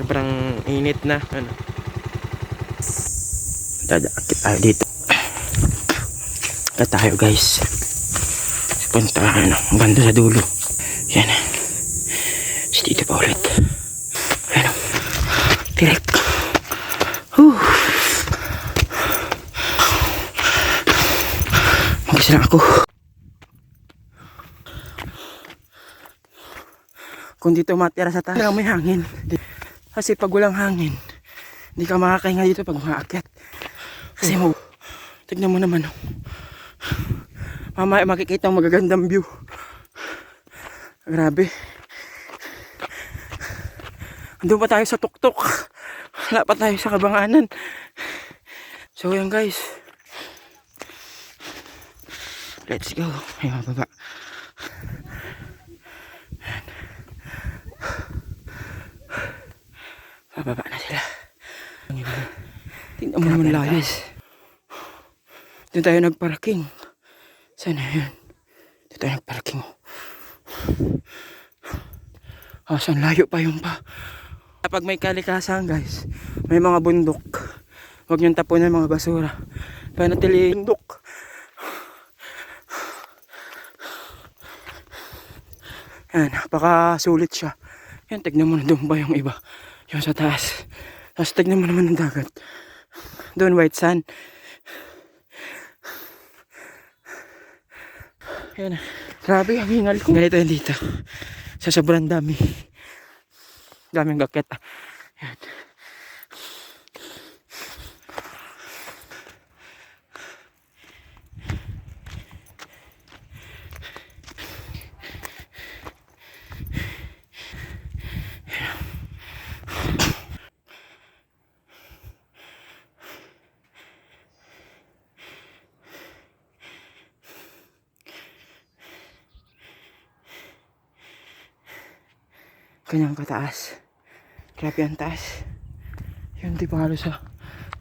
sobrang init na. Ano. Dadakit tayo dito. Ito tayo guys. Punta ano, banda sa dulo. Yan. So, dito pa ulit. Ano. Direk. Whew. Mag-isa lang ako. Kung dito matira sa taas, may hangin. Kasi pag walang hangin, hindi ka makakahinga dito pag umaakyat. Kasi mo, tignan mo naman. oh. Mamaya makikita ang magagandang view. Grabe. Andun pa tayo sa tuktok. Wala pa tayo sa kabanganan. So yan guys. Let's go. Ayun, baba. Bababa na sila. Tingnan mo naman layas. Doon tayo nagparking. Sana yun. Doon tayo nagparking. Ah, saan layo pa yung pa. Kapag may kalikasan guys, may mga bundok. Huwag niyong tapunan mga basura. Panatili bundok. Yan, napaka sulit siya. Yan, tignan mo na doon ba yung iba. Yung sa taas. Tapos tignan mo naman ang dagat. Doon, white sand. Yan. Grabe, ang hingal ko. Ganito yan dito. Sa sobrang dami. Daming gakit. Yan. Kanyang kataas. Grabe ang taas. Yun, di pa halos sa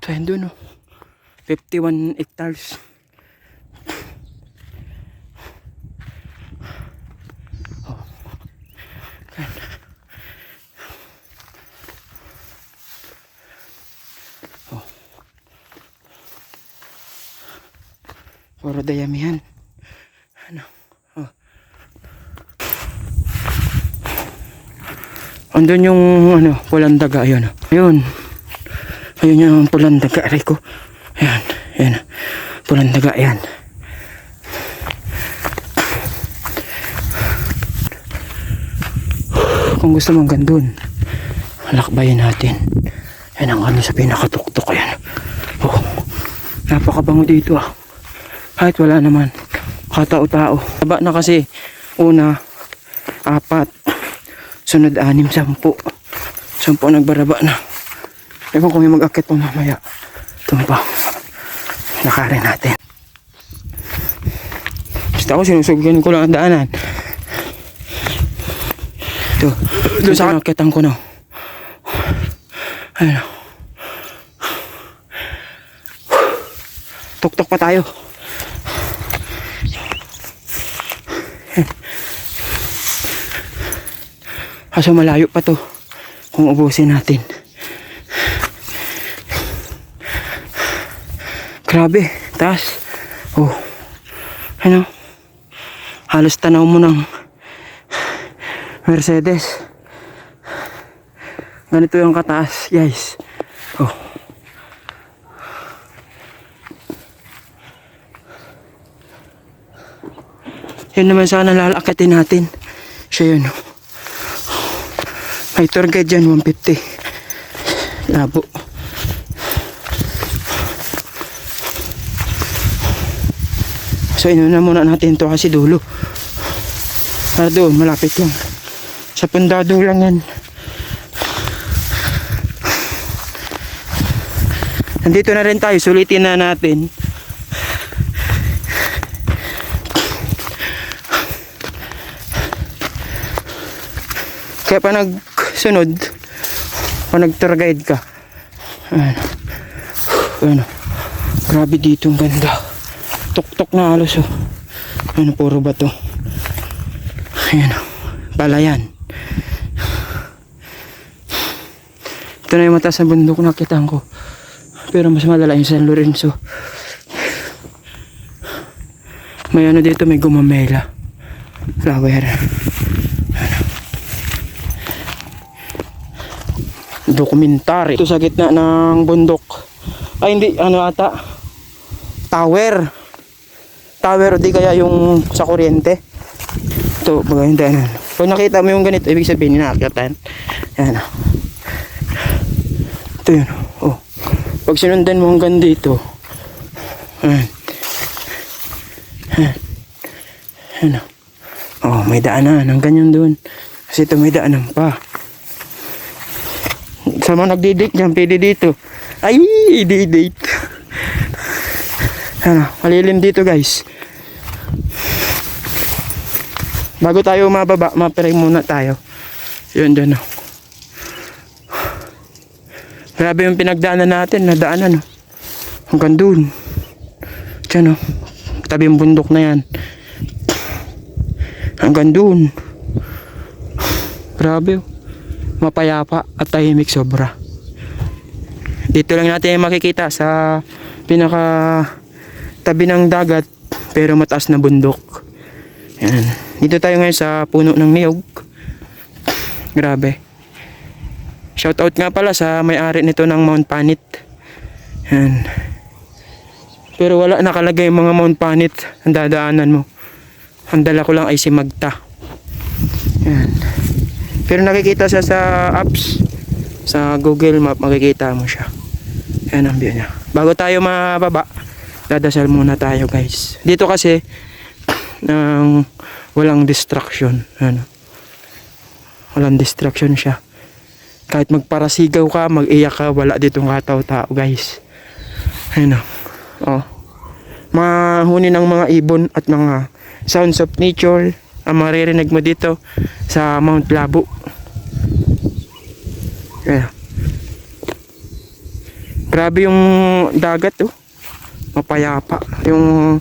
20 no. 51 hectares. Oh. Yan. Oh. Puro dayamihan. Ano? Oh. Andun yung ano, pulang daga, ayun. Ayun. Ayun yung pulang daga, ko. Ayan, ayan. Pulang daga, ayan. Kung gusto mong gandun, lakbayin natin. Yan ang ano sa pinakatuktok, ayan. Oh, napakabango dito ah. Kahit wala naman. Katao-tao. Taba na kasi. Una, apat, sunod anim, sampu. Sampu nagbaraba na. Ewan ko may mag-akit pa mamaya. Tumpang. Lakarin natin. Basta ako sinusugan ko lang ang daanan. Ito. Ito sa akitan ko na. Ayun. Tuktok pa tayo. Kaso malayo pa to kung ubusin natin. Grabe, taas. Oh. Ano? Halos tanaw mo ng Mercedes. Ganito yung kataas, guys. Oh. Yun naman sana lalakatin natin. Siya yun. oh. May tour guide dyan, 150. Labo. So inuna muna natin to kasi dulo. Para doon, malapit lang. Sa pundado lang yan. Nandito na rin tayo, sulitin na natin. Kaya pa nagsunod, o nag-tour guide ka. Ayan. Ayan. Grabe dito ang ganda. Tuktok na halos oh. Ano puro bato. Ayan oh. Palayan. Ito na yung mataas na bundok na nakita ko. Pero mas malala yung San Lorenzo. May ano dito, may gumamela. Flower. Dokumentary. Ito sa gitna ng bundok. Ay hindi, ano ata. Tower. Tower di kaya yung sa kuryente. Ito, maganda yan. Pag nakita mo yung ganito, ibig sabihin, inaakyasan. Yan. Ito yun. Oh. Pag sinundan mo hanggang dito. Ayan. Ayan. Ayan. Oh, may daanan. Hanggang yun doon. Kasi ito may daanan pa. Sa mga nagdidate dyan, pwede dito. Ay, didate. Ano, malilim dito guys. Bago tayo mababa, mapiray muna tayo. Yun dyan oh. Grabe yung pinagdaanan natin, nadaanan oh. Hanggang dun. Diyan oh. Tabi yung bundok na yan. Hanggang dun. Grabe oh. Mapayapa at tahimik sobra. Dito lang natin makikita sa pinaka tabi ng dagat pero mataas na bundok. Yan. Dito tayo ngayon sa puno ng niyog. Grabe. Shoutout nga pala sa may-ari nito ng Mount Panit. Yan. Pero wala nakalagay mga Mount Panit ang dadaanan mo. Ang dala ko lang ay si Magta. Yan. Pero nakikita siya sa apps. Sa Google Map makikita mo siya. Yan ang view niya. Bago tayo mababa, dadasal muna tayo guys. Dito kasi, nang walang distraction. Ano. Walang distraction siya. Kahit magparasigaw ka, mag-iyak ka, wala ditong kataw-tao guys. Ayun o. Oh. Mahuni ng mga ibon at mga sounds of nature ang maririnig mo dito sa Mount Labu. Ayan. Grabe yung dagat oh. Mapayapa. Yung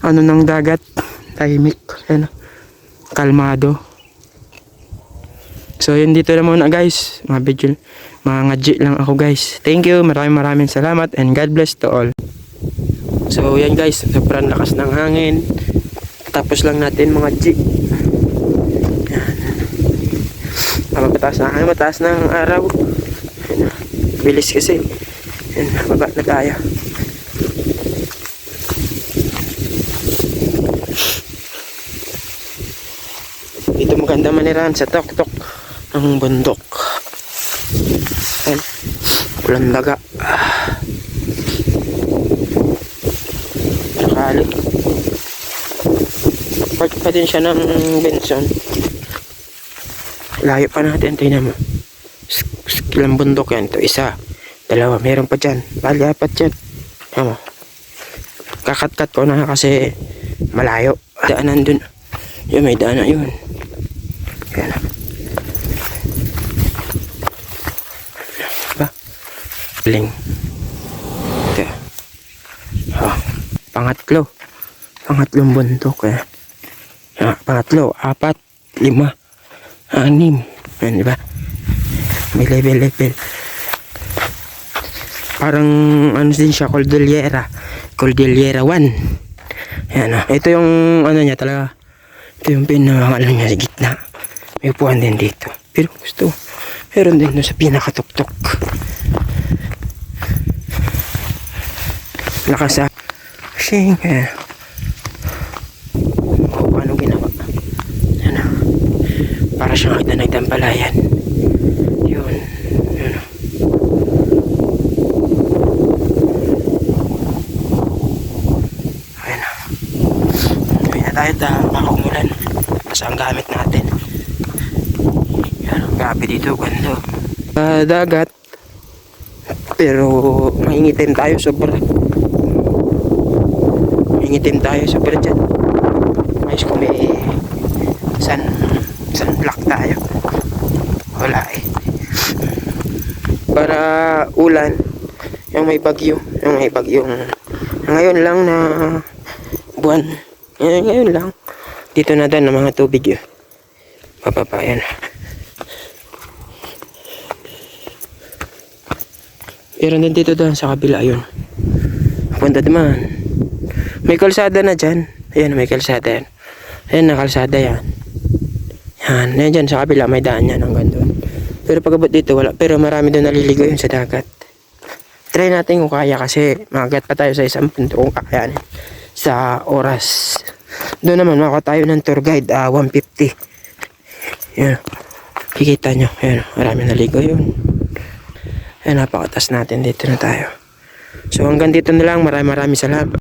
ano ng dagat. Tahimik. Ayan. oh. Kalmado. So yun dito na muna guys. Mga video. Mga ngadji lang ako guys. Thank you. Maraming maraming salamat. And God bless to all. So yan guys. Sobrang lakas ng hangin. Tapos lang natin mga G. Yan. Ah, mataas na hangin. Mataas ng araw. Ayan. Bilis kasi. Yan. Baba na tayo. Dito maganda maniran sa tok-tok ng bundok. Ayan. Walang daga. Ah. Part pa din siya ng Benson. Layo pa natin. Tingnan mo. Ilang bundok yan. Ito isa. Dalawa. Meron pa dyan. Bali apat dyan. Mo. Kakat-kat ko na kasi malayo. Daanan dun. Yun, may daanan yun. Yan. Ba? Ling. Ito. Oh. Pangatlo. Pangatlong bundok eh. Ah, pangatlo, apat, lima, anim. Yan, di ba? May level, level. Parang ano din siya, Cordillera. Cordillera 1. Yan ah. Ito yung ano niya talaga. Ito yung pinaka ano niya sa gitna. May upuan din dito. Pero gusto, meron din doon sa pinakatuktok. Lakas ah. Shing. Eh. O, paano ginawa? Ano? Para siyang agdanagdan palayan. Yun. Ano? Ayun na. Uwi na tayo dahil baka umulan. Basta ang gamit natin. Yan, grabe dito, ganda. Ah, dagat. Pero maingitim tayo sobra. Maingitim tayo sobra dyan. Ayos may sun, sunblock tayo. Wala eh. Para ulan, yung may bagyo, yung may bagyong ngayon lang na buwan. Eh, ngayon lang. Dito na dan ng mga tubig yun. Bababa yan. Meron din dito doon sa kabila, yun. Punta naman. May kalsada na dyan. Ayan, may kalsada yan. Ayan, na kalsada yan. Yan, yan dyan sa kabila, may daan yan hanggang doon. Pero pagabot dito, wala. Pero marami doon naliligo yun sa dagat. Try natin kung kaya kasi magat pa tayo sa isang punto kung kakayanin sa oras. Doon naman, makakuha tayo ng tour guide, ah 150. Yan. Kikita nyo, yan, marami naligo yun. Ayan, napakatas natin. Dito na tayo. So hanggang dito na lang. Maraming maraming salamat.